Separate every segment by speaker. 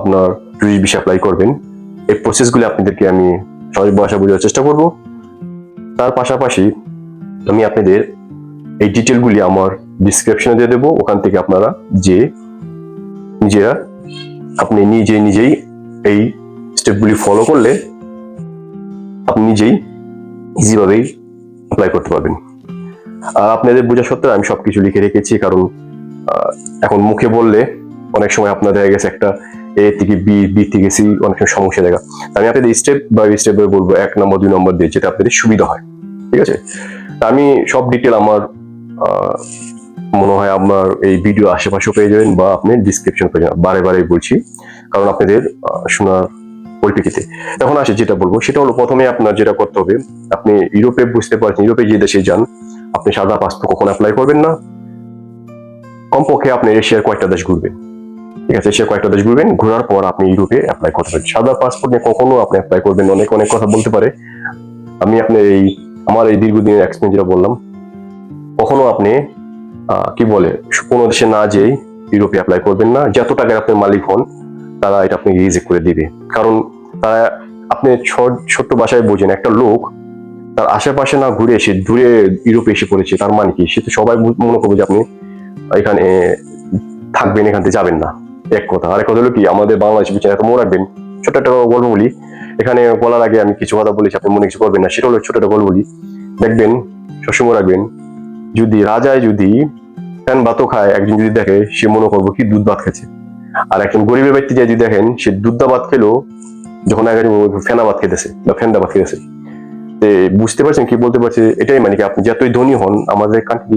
Speaker 1: আপনার tourist visa apply করবেন। এই প্রসেসগুলি আপনাদেরকে আমি সহজ ভাষা বোঝার চেষ্টা করব। তার পাশাপাশি আমি আপনাদের এই ডিটেলগুলি আমার ডিসক্রিপশনে দিয়ে দেবো। ওখান থেকে আপনারা যে নিজেরা আপনি নিজে নিজেই এই স্টেপগুলি ফলো করলে আপনি নিজেই ইজিভাবেই অ্যাপ্লাই করতে পারবেন। আর আপনাদের বোঝা সত্ত্বেও আমি সবকিছু লিখে রেখেছি, কারণ এখন মুখে বললে অনেক সময় আপনার দেখা গেছে একটা এ থেকে বি বি থেকে সি অনেক সময় সমস্যা দেখা। আমি আপনাদের স্টেপ বাই স্টেপ বলব, এক নম্বর, দুই নম্বর দিয়ে যেটা আপনাদের সুবিধা হয়। ঠিক আছে? আমি সব ডিটেল আমার মনে হয় আপনার এই ভিডিও আশেপাশেও পেয়ে যাবেন বা আপনি ডিসক্রিপশন পেয়ে যাবেন। বারে বারে বলছি, কারণ আপনাদের শোনার পরিপ্রেক্ষিতে। এখন আসে, যেটা বলব, সেটা হলো প্রথমে আপনার যেটা করতে হবে, আপনি ইউরোপে বুঝতে পারছেন, ইউরোপে যে দেশে যান, আপনি সাদা পাসপোর্ট কখন অ্যাপ্লাই করবেন না। কমপক্ষে আপনি এশিয়ার কয়েকটা দেশ ঘুরবেন। ঠিক আছে এশিয়ার কয়েকটা দেশ ঘুরবেন। ঘোরার পর আপনি ইউরোপে অ্যাপ্লাই করতে পারেন। সাদা পাসপোর্ট নিয়ে কখনো আপনি অ্যাপ্লাই করবেন, অনেক অনেক কথা বলতে পারে। আমি আপনার এই, আমার এই দীর্ঘদিনের এক্সপিরিয়েন্স যেটা বললাম, কখনো আপনি কি বলে, কোনো দেশে না যেয়ে ইউরোপে অ্যাপ্লাই করবেন না। যত টাকার আপনার মালিক হন, তারা এটা আপনাকে রিজেক্ট করে দিবে। কারণ তারা, আপনি ছোট- ছোট্ট ভাষায় বোঝেন, একটা লোক তার আশেপাশে না ঘুরে এসে, দূরে ইউরোপে এসে পড়েছে, তার মানে কি? সে তো সবাই মনে করবে যে আপনি এখানে, থাকবেন, এখান থেকে যাবেন না। এক কথা। আর কথা হলো কি, আমাদের বাংলাদেশের পিছনে এত মনে রাখবেন, ছোট একটা গল্প বলি। এখানে বলার আগে আমি কিছু কথা বলেছি আপনি মনে কিছু করবেন না। সেটা হলো ছোট একটা গল্প বলি। দেখবেন, সবসময় রাখবেন, যদি রাজায় যদি ফ্যান ভাতও খায়, একজন যদি দেখে, সে মনে করব কি দুধ ভাত খেছে আর একজন গরিবের ব্যক্তি যায় যদি দেখেন, সে দুধ ভাত খেলো যখন আগে ফেনা ভাত খেতেছে, বা ফেন্দা ভাত খেতেছে। বুঝতে পারছেন কি বলতে পারছে? এটাই মানে কি, আপনি যতই ধনী হন, আমাদের কান্ট্রি,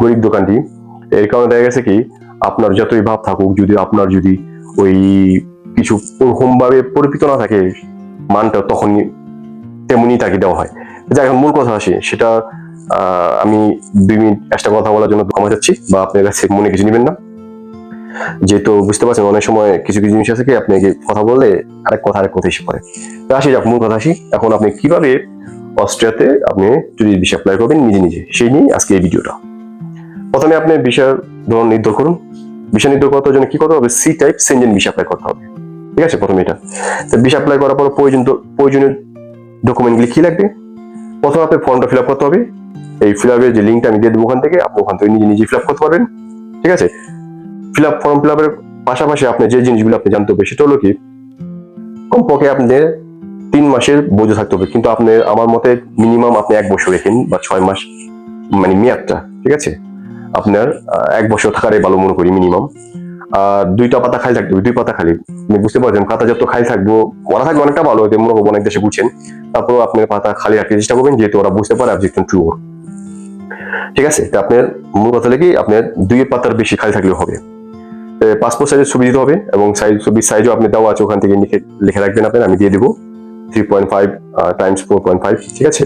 Speaker 1: গরিব দোকানটি, এর কারণে দেখা গেছে কি আপনার যতই ভাব থাকুক, যদি আপনার যদি ওই কিছু ভাবে পরিপিত না থাকে, মানটা তখনই তেমনই তাকে দেওয়া হয়। যা এখন মূল কথা আসে, সেটা আমি দুই মিনিট একটা কথা বলার জন্য ক্ষমা যাচ্ছি বা আপনার কাছে মনে কিছু নেবেন না। যেহেতু বুঝতে পারছেন, অনেক সময় কিছু কিছু জিনিস আছে কি, আপনি কথা বললে আরেক কথা আরেক কথা এসে পড়ে। তো আসি, যাক, মূল কথা আসি। এখন আপনি কীভাবে অস্ট্রিয়াতে আপনি যদি ভিসা অ্যাপ্লাই করবেন নিজে নিজে? সেই নিয়ে আজকে এই ভিডিওটা। প্রথমে আপনি ভিসার ধরন নির্ধারণ করুন। ভিসা নির্ধারণ করার জন্য কি করতে হবে? C type Schengen visa apply করতে হবে। ঠিক আছে প্রথমে এটা। তো ভিসা অ্যাপ্লাই করার পর প্রয়োজন প্রয়োজনীয় ডকুমেন্টগুলি কি লাগবে? প্রথমে আপনি ফর্মটা ফিল আপ করতে হবে। এই ফিল আপের যে লিঙ্কটা আমি দিয়ে দেবো ওখান থেকে, আপনি ওখান থেকে নিজে নিজে ফিল আপ করতে পারবেন। ঠিক আছে? ফিল আপ ফর্ম ফিল আপের পাশাপাশি আপনি যে জিনিসগুলো আপনি জানতে হবে, সেটা হলো কি? কমপক্ষে আপনাদের তিন মাসের বোঝা থাকতে হবে। কিন্তু আপনি আমার মতে মিনিমাম আপনি এক বছর রেখেন বা ছয় মাস মানে মেয়াদটা। ঠিক আছে? আপনার এক বছর থাকারই ভালো মনে করি মিনিমাম দুইটা পাতা খালি থাকতে হবে, দুই পাতা খালি। আপনি বুঝতে পারছেন পাতা যত খালি থাকব ওরা থাকবে অনেকটা ভালো হতে মনে করব অনেক দেশে বুঝছেন। তারপর আপনি পাতা খালি রাখতে চেষ্টা করবেন, যেহেতু ওরা বুঝতে পারে আপনি ট্রু ঠিক আছে? তো আপনার মূল কথা কি, আপনার দুই পাতার বেশি খালি থাকলেও হবে। পাসপোর্ট সাইজের ছবি দিতে হবে এবং সাইজ ছবির সাইজও আপনি দেওয়া আছে, ওখান থেকে লিখে লিখে রাখবেন আপনার, আমি দিয়ে দেবো। Three point five times four point five ঠিক আছে?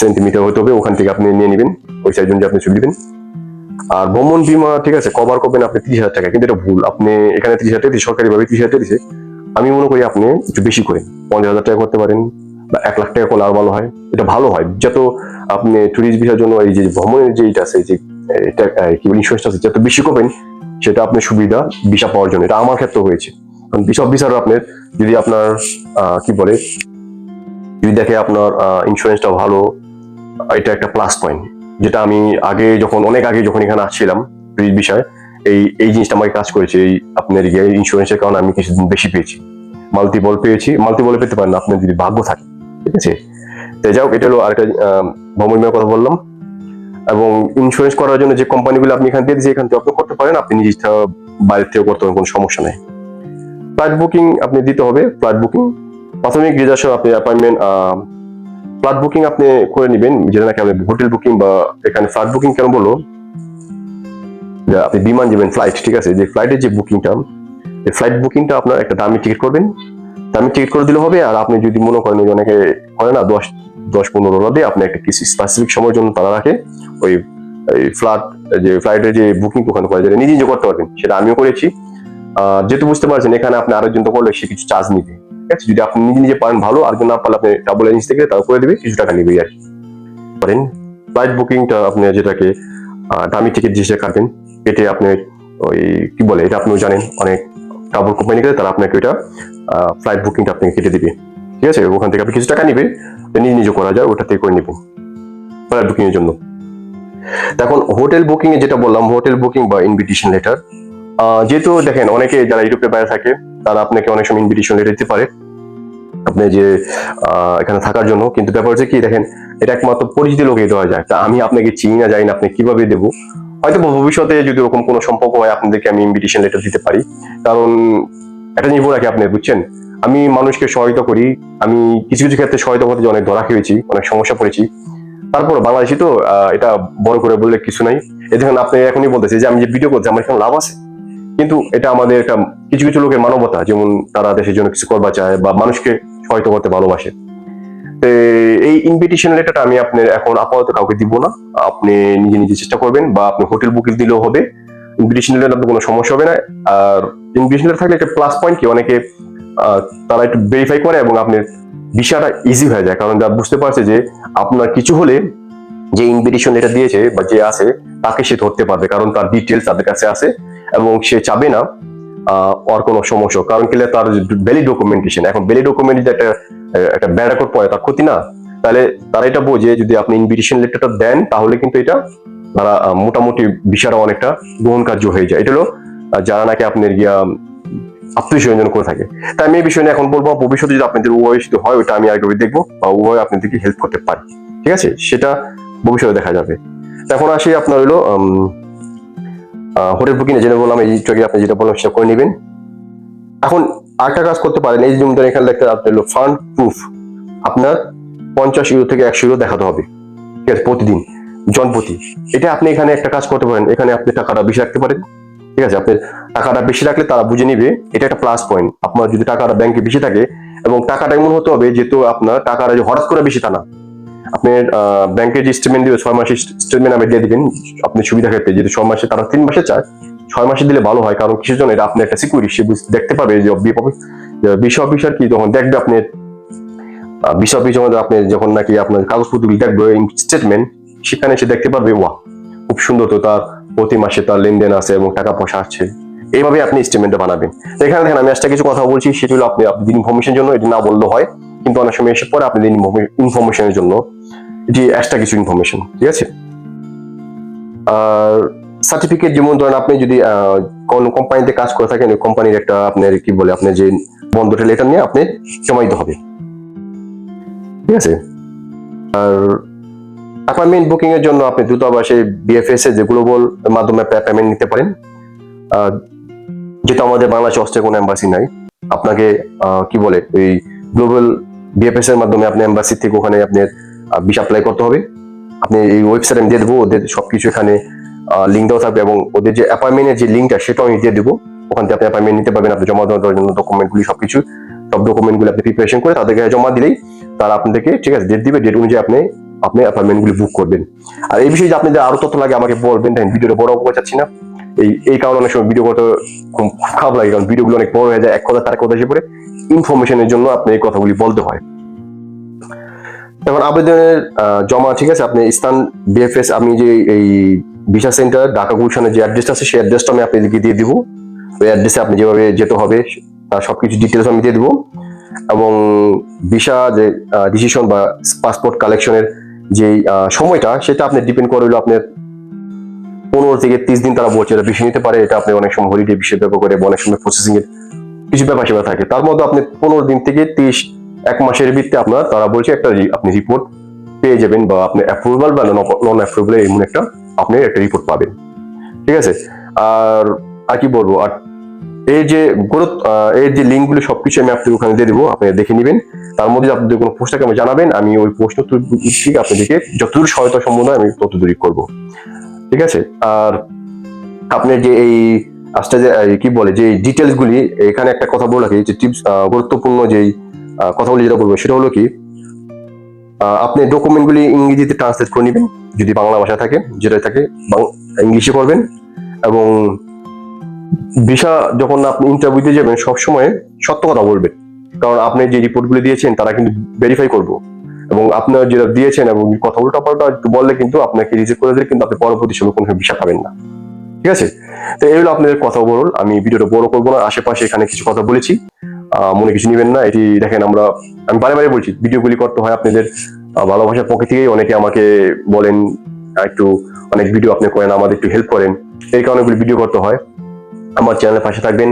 Speaker 1: সেন্টিমিটার হতে হবে, ওখান থেকে আপনি নিয়ে নেবেন, ওই সাইজ অনুযায়ী আপনি ছবি দিবেন। আর ভ্রমণ বিমা ঠিক আছে কভার করবেন আপনি তিরিশ হাজার টাকা কিন্তু এটা ভুল। আপনি এখানে তিরিশ হাজার টাকা দিয়েছে, সরকারিভাবে তিরিশ হাজার টাকা দিয়েছে। আমি মনে করি আপনি একটু বেশি করেন। পঞ্চাশ হাজার টাকা করতে পারেন বা এক লাখ টাকা করলে আরও ভালো হয়। এটা ভালো হয়। যত আপনি ট্যুরিস্ট ভিসার জন্য এই যে ভ্রমণের যে এটা আছে যে এটা কি আছে যত বেশি করবেন সেটা আপনার সুবিধা ভিসা পাওয়ার জন্য। এটা আমার ক্ষেত্রে হয়েছে। কারণ বিশপ ভিসার আপনার যদি আপনার কি বলে যদি দেখে আপনার ইন্স্যুরেন্সটা ভালো এটা একটা প্লাস পয়েন্ট যেটা আমি আগে যখন, অনেক আগে যখন এখানে আসছিলাম বিষয়ে, এই এই জিনিসটা আমাকে কাজ করেছে, এই আপনার ইয়ে ইন্স্যুরেন্সের কারণে আমি কিছুদিন বেশি পেয়েছি। মাল্টিপল পেয়েছি মাল্টিপলে পেতে পারেন আপনার যদি ভাগ্য থাকে, ঠিক আছে? তো যাই হোক, এটা হলো আরেকটা ভ্রমণ কথা বললাম। এবং ইন্স্যুরেন্স করার জন্য যে কোম্পানিগুলো আপনি এখান থেকে দিয়েছে এখান থেকে করতে পারেন, আপনি নিজে বাইরে থেকেও করতে পারেন, কোনো সমস্যা নেই। ফ্লাইট বুকিং আপনি দিতে হবে ফ্লাইট বুকিং প্রাথমিক রিজার্ভেশন আপনি অ্যাপয়েন্টমেন্ট ফ্লাইট বুকিং আপনি করে নেবেন, যেটা নাকি আমি হোটেল বুকিং বা এখানে ফ্লাইট বুকিং কেন বলো আপনি বিমান যাবেন ফ্লাইট ঠিক আছে? যে ফ্লাইটের যে বুকিংটা এই ফ্লাইট বুকিংটা আপনার একটা দামি টিকিট করবেন। দামি টিকিট করে দিলে হবে, আর আপনি যদি মনে করেন অনেকে করে না, দশ দশ, পনেরো ডলার দিয়ে আপনি একটা কিছু স্পেসিফিক সময়ের জন্য তারা রাখে, ওই, এই ফ্লাইট যে ফ্লাইটের যে বুকিং ওখানে করে, যেটা নিজে নিজে করতে পারবেন, সেটা আমিও করেছি। যেহেতু বুঝতে পারছেন, এখানে আপনি আরেকজন তো করলে সে কিছু চার্জ নিবে। আছে? যদি আপনি নিজে নিজে পারেন ভালো, আর না পারলে আপনি ডাবল এজেন্সি থেকে তারা করে দেবে, কিছু টাকা নিবে আর কি। পারেন ফ্লাইট বুকিংটা আপনি যেটাকে দামি টিকিট যে কাটবেন কেটে আপনি ওই কি বলে, এটা আপনিও জানেন, অনেক ট্রাভেল কোম্পানি করে তারা আপনাকে ওইটা ফ্লাইট বুকিংটা আপনাকে কেটে দিবে। ঠিক আছে? ওখান থেকে আপনি কিছু টাকা নিবে নিজে নিজে করা যায়, ওটা থেকে করে নেবেন ফ্লাইট বুকিং এর জন্য। এখন হোটেল বুকিং এ যেটা বললাম হোটেল বুকিং বা ইনভিটেশন লেটার যেহেতু দেখেন, অনেকে যারা ইউরোপের বাইরে থাকে তারা আপনাকে অনেক সময় ইনভিটেশন দিতে পারে। আপনি যে এখানে থাকার জন্য। কিন্তু ব্যাপার হচ্ছে কি, দেখেন, এটা একমাত্র পরিচিত লোকেই দেওয়া যায়। তা আমি আপনাকে চিনি না, জানি না আপনি কীভাবে দেবো। হয়তো ভবিষ্যতে যদি ওরকম কোনো সম্পর্ক হয়, আপনাদেরকে আমি ইনভিটেশন লেটার দিতে পারি। কারণ, একটা জিনিস রাখি আপনি, বুঝছেন? আমি মানুষকে সহায়তা করি। আমি কিছু কিছু ক্ষেত্রে সহায়তা করতে অনেক ধরা খেয়েছি, অনেক সমস্যা পড়েছি। তারপর বাংলাদেশি তো এটা বড় করে বললে কিছু নাই। এই দেখেন, আপনি এখনই বলতেছে যে, আমি যে ভিডিও করছি, আমার এখানে লাভ আছে। কিন্তু এটা আমাদের একটা কিছু কিছু লোকের মানবতা, যেমন তারা দেশের জন্য কিছু করবা চায় বা মানুষকে সহায়তা করতে ভালোবাসে। এই ইনভিটেশন লেটারটা আমি আপনার এখন আপাতত কাউকে দিব না। আপনি নিজে নিজে চেষ্টা করবেন বা আপনি হোটেল বুকিং দিলেও হবে। ইনভিটেশন লেটার আপনার কোনো সমস্যা হবে না। আর ইনভিটেশন লেটার থাকলে একটা প্লাস পয়েন্ট কি? অনেকে তারা একটু ভেরিফাই করে এবং আপনার বিষয়টা ইজি হয়ে যায়। কারণ তারা বুঝতে পারছে যে আপনার কিছু হলে যে ইনভিটেশন লেটার দিয়েছে বা যে আছে, তাকে সে ধরতে পারবে। কারণ তার ডিটেলস তাদের কাছে আছে। এবং সে চাবে না ওর কোনো সমস্যা কারণ কি তার ভ্যালি ডকুমেন্টেশন এখন ভ্যালি ডকুমেন্ট একটা একটা ব্যাড রেকর্ড পড়ে, তার ক্ষতি না। তাহলে তারা এটা বোঝে যদি আপনি ইনভিটেশন লেটারটা দেন, তাহলে কিন্তু এটা তারা মোটামুটি বিষয়টা অনেকটা গ্রহণ কার্য হয়ে যায়। এটা হলো যারা নাকি আপনার গিয়া আত্মীয় স্বজন করে থাকে। তাই আমি এই বিষয় নিয়ে এখন বলব, ভবিষ্যতে যদি আপনাদের উভয় হয় ওটা আমি আগে দেখব, বা উভয় আপনাদেরকে হেল্প করতে পারি। ঠিক আছে? সেটা ভবিষ্যতে দেখা যাবে। এখন আসি আপনার হলো হোটেল বুকিং জেনে বললাম, এই ট্রেকে আপনি যেটা বললাম সেটা করে নেবেন। এখন আরেকটা কাজ করতে পারেন, এই যেমন এখানে দেখতে আপনার হলো ফান্ড প্রুফ আপনার পঞ্চাশ ইউরো থেকে একশো ইউরো দেখাতে হবে, ঠিক আছে, প্রতিদিন, জনপ্রতি। এটা আপনি এখানে একটা কাজ করতে পারেন, এখানে আপনি টাকাটা বেশি রাখতে পারেন, ঠিক আছে, আপনি টাকাটা বেশি রাখলে তারা বুঝে নিবে, এটা একটা প্লাস পয়েন্ট আপনার যদি টাকাটা ব্যাংকে বেশি থাকে, এবং টাকাটা এমন হতে হবে, যেহেতু আপনার টাকাটা যে হঠাৎ করে বেশি তা না। আপনি ব্যাংকের যে স্টেটমেন্ট দিবে, ছয় মাসের স্টেটমেন্ট আমি দিয়ে দিবেন, আপনি সুবিধা ক্ষেত্রে যদি ছয় মাসে, তারা তিন মাসে চায়, ছয় মাসে দিলে ভালো হয়, কারণ কিসের জন্য? এটা আপনি একটা সিকিউরিটি সে দেখতে পাবে যে বিশ অফিসার কি যখন দেখবে আপনি বিশ অফিস যখন আপনি যখন নাকি আপনার কাগজপত্রগুলি দেখবে স্টেটমেন্ট সেখানে সে দেখতে পারবে ওয়া খুব সুন্দর তো তার প্রতি মাসে তার লেনদেন আছে এবং টাকা পয়সা আসছে এইভাবে আপনি স্টেটমেন্টটা বানাবেন। এখানে দেখেন, আমি একটা কিছু কথা বলছি, সেটা হলো আপনি আপনি ইনফরমেশনের জন্য, এটি না বললে হয়, কিন্তু অনেক সময় এসে পরে আপনি ইনফরমেশনের জন্য এটি এক্সট্রা কিছু ইনফরমেশন ঠিক আছে? আর সার্টিফিকেট যেমন ধরেন আপনি যদি কোন কোম্পানিতে কাজ করে থাকেন, ওই কোম্পানির একটা আপনার কি বলে আপনি যে বন্ধটা লেটার নিয়ে আপনি জমা দিতে হবে। ঠিক আছে? আর অ্যাপয়েন্টমেন্ট বুকিং এর জন্য আপনি দূতাবাসে বিএফএস এর যে গ্লোবাল মাধ্যমে পেমেন্ট নিতে পারেন। যেটা আমাদের বাংলাদেশে অস্ট্রেলিয়া কোনো এম্বাসি নাই, আপনাকে কি বলে, এই গ্লোবাল বিএফএস এর মাধ্যমে আপনি এম্বাসি থেকে ওখানে আপনার ভিসা অ্যাপ্লাই করতে হবে। আপনি এই ওয়েবসাইট আমি দিয়ে দেবো, ওদের সবকিছু এখানে লিঙ্ক দেওয়া থাকবে এবং ওদের যে অ্যাপয়েন্টমেন্টের যে লিঙ্কটা সেটাও আমি দিয়ে দেবো। ওখান থেকে আপনি অ্যাপয়েন্টমেন্ট নিতে পারবেন, আপনি জমা দেওয়ার জন্য ডকুমেন্টগুলি সবকিছু। সব ডকুমেন্টগুলি আপনি প্রিপারেশন করে তাদেরকে জমা দিলেই তারা আপনাদেরকে, ঠিক আছে ডেট দিবে ডেট অনুযায়ী আপনি আপনি অ্যাপয়েন্টমেন্টগুলি বুক করবেন। আর এই বিষয়ে যদি আপনাদের আরও তথ্য লাগে, আমাকে বলবেন দেখেন ভিডিওটা বড় করতে চাচ্ছি না। এই এই কারণে অনেক সময় ভিডিও করতে খুব খারাপ লাগে, কারণ ভিডিওগুলো অনেক বড় হয়ে যায়, এক কথা তার কথা এসে পড়ে? ইনফরমেশনের জন্য আপনি এই কথাগুলি বলতে হয়। এখন আবেদনের জমা, ঠিক আছে? আপনি স্থান বিএফএস আমি যে এই ভিসা সেন্টার ঢাকা গুলশানের যে অ্যাড্রেসটা আছে, সেই অ্যাড্রেসটা আমি আপনাদেরকে দিয়ে দিব। ওই অ্যাড্রেসে আপনি যেভাবে যেতে হবে তার সবকিছু ডিটেলস আমি দিয়ে দিব। এবং ভিসা যে ডিসিশন বা পাসপোর্ট কালেকশনের যে সময়টা, সেটা আপনি ডিপেন্ড করে হলো আপনার পনেরো থেকে তিরিশ দিন তারা বলছে এটা বেশি নিতে পারে, এটা আপনি অনেক সময় হলিডে বিষয় ব্যাপার করে অনেক সময় প্রসেসিং এর কিছু ব্যাপার সেবা থাকে। তার মধ্যে আপনি পনেরো দিন থেকে তিরিশ এক মাসের ভিত্তিতে আপনার, তারা বলছে একটা আপনি রিপোর্ট পেয়ে যাবেন বা আপনি অ্যাপ্রুভাল বা নন অ্যাপ্রুভাল এমন একটা আপনি একটা রিপোর্ট পাবেন। ঠিক আছে? আর আর কি বলব? আর এই যে গুরুত্ব এর যে লিঙ্কগুলো সবকিছু আমি আপনাকে ওখানে দিয়ে দেবো আপনি দেখে নেবেন। তার মধ্যে আপনাদের কোনো প্রশ্ন থাকে আমাকে জানাবেন। আমি ওই প্রশ্ন ঠিক আপনাদেরকে যতদূর সহায়তা সম্বন্ধ আমি ততদূরই করব। ঠিক আছে? আর আপনি যে এই আজটা যে কি বলে, যে ডিটেলসগুলি এখানে একটা কথা বলে রাখি, যে টিপস গুরুত্বপূর্ণ যেই কথাগুলি যেটা বলব, সেটা হলো কি আপনি ডকুমেন্ট গুলি ইংরেজিতে ট্রান্সলেট করে নেবেন, যদি বাংলা ভাষা থাকে, যেটা থাকে ইংলিশে করবেন, এবং ভিসা যখন আপনি ইন্টারভিউতে যাবেন, সবসময় সত্য কথা বলবেন। কারণ আপনি যে রিপোর্টগুলি দিয়েছেন, তারা কিন্তু ভেরিফাই করব। এবং আপনার যেটা দিয়েছেন এবং কথা উল্টা পাল্টা একটু বললে কিন্তু আপনাকে রিজেক্ট করে দিলে কিন্তু আপনি পরবর্তী সময় কোনো ভিসা পাবেন না। ঠিক আছে? তো এই হলো আপনাদের কথা বলুন আমি ভিডিওটা বড় করব না। আশেপাশে এখানে কিছু কথা বলেছি। মনে কিছু নেবেন না। এটি দেখেন আমরা, আমি বারে বারে বলছি, ভিডিওগুলি করতে হয় আপনাদের ভালোবাসার পক্ষে থেকেই অনেকে আমাকে বলেন একটু অনেক ভিডিও আপনি করেন, আমাদের একটু হেল্প করেন। এই কারণে ভিডিও করতে হয়। আমার চ্যানেলের পাশে থাকবেন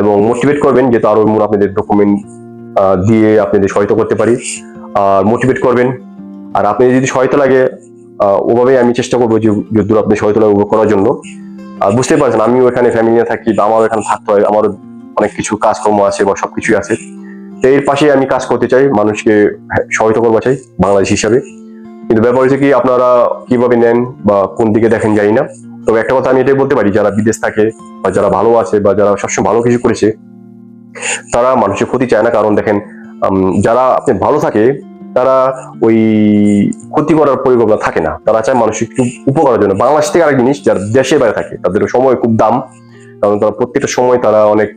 Speaker 1: এবং মোটিভেট করবেন, যেহেতু আরও মূল আপনাদের ডকুমেন্ট দিয়ে আপনাদের সহায়তা করতে পারি। আর মোটিভেট করবেন। আর আপনি যদি সহায়তা লাগে ওভাবেই আমি চেষ্টা করব যে যদ্দূর আপনি সহায়তা করার জন্য। আর বুঝতে পারছেন, আমিও এখানে ফ্যামিলি নিয়ে থাকি বা আমারও এখানে থাকতে হয়, আমারও অনেক কিছু কাজকর্ম আছে বা সবকিছুই আছে। এর পাশে আমি কাজ করতে চাই মানুষকে হ্যাঁ, সহায়তা করব চাই বাংলাদেশ হিসাবে। কিন্তু ব্যাপার হচ্ছে কি আপনারা কীভাবে নেন বা কোন দিকে দেখেন জানি না। তবে একটা কথা আমি এটাই বলতে পারি যারা বিদেশ থাকে বা যারা ভালো আছে বা যারা সবসময় ভালো কিছু করেছে তারা মানুষের ক্ষতি চায় না। কারণ দেখেন যারা আপনি ভালো থাকে তারা ওই ক্ষতি করার পরিকল্পনা থাকে না। তারা চায় মানুষের একটু উপকারের জন্য। বাংলাদেশ থেকে আরেক জিনিস যারা দেশের বাইরে থাকে তাদের সময় খুব দাম। কারণ তারা প্রত্যেকটা সময় তারা অনেক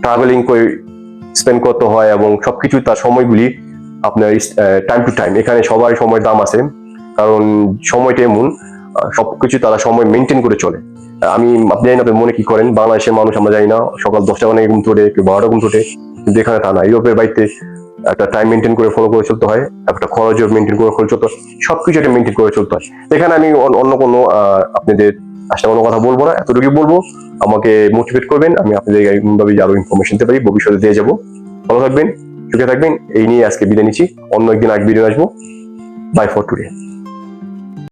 Speaker 1: ট্রাভেলিং করে স্পেন্ড করতে হয় এবং সবকিছু তার সময়গুলি আপনার টাইম টু টাইম এখানে সবার সময় দাম আছে। কারণ সময়টা এমন সবকিছু তারা সময় মেনটেন করে চলে। আমি আপনি জানি আপনি মনে কি করেন? বাংলাদেশের মানুষ আমরা জানি না, সকাল দশটা মানে ঘুম তোটে কেউ বারোটা ঘুম তোটে কিন্তু এখানে তা না। ইউরোপের বাড়িতে একটা টাইম মেনটেন করে ফলো করে চলতে হয়, একটা খরচও মেনটেন করে করে চলতে হয়, সবকিছু একটা মেনটেন করে চলতে হয়। এখানে আমি অন- অন্য কোনো আপনাদের আসলে কোনো কথা বলব না এতটুকু বলব। আমাকে মোটিভেট করবেন, আমি আপনাদের এমনভাবে আরও ইনফরমেশন দিতে পারি, ভবিষ্যতে দিয়ে যাব। ভালো থাকবেন, সুখে থাকবেন, এই নিয়ে আজকে বিদায় নিচ্ছি। অন্য একদিন আগে ভিডিও আসব। By for today